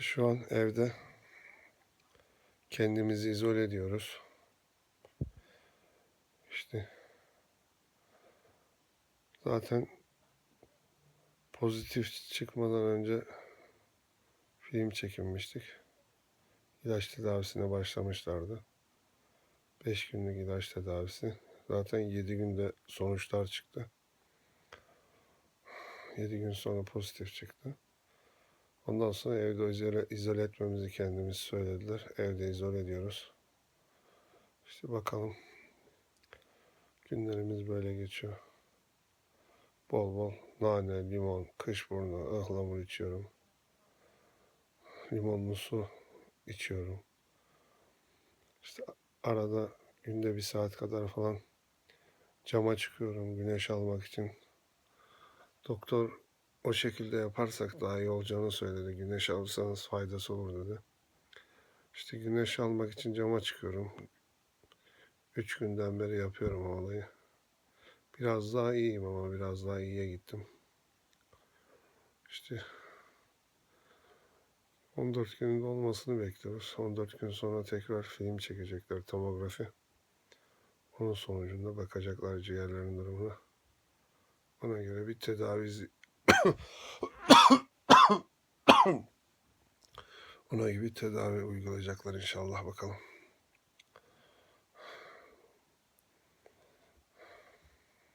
İşte şu an evde kendimizi izole ediyoruz. İşte zaten pozitif çıkmadan önce film çekinmiştik. İlaç tedavisine başlamışlardı. 5 günlük ilaç tedavisi. Zaten 7 günde sonuçlar çıktı. 7 gün sonra pozitif çıktı. Ondan sonra evde izole, izole etmemizi kendimiz söylediler. Evde izole ediyoruz. İşte bakalım. Günlerimiz böyle geçiyor. Bol bol nane, limon, kışburnu, ıhlamur içiyorum. Limonlu su içiyorum. İşte arada günde bir saat kadar falan cama çıkıyorum güneş almak için. Doktor o şekilde yaparsak daha iyi olacağını söyledi. Güneş alırsanız faydası olur dedi. İşte güneş almak için cama çıkıyorum. Üç günden beri yapıyorum o olayı. Biraz daha iyiyim ama biraz daha iyiye gittim. İşte 14 günün olmasını bekliyoruz. 14 gün sonra tekrar film çekecekler tomografi. Onun sonucunda bakacaklar ciğerlerin durumuna. Ona göre bir tedavi ona gibi tedavi uygulayacaklar inşallah bakalım.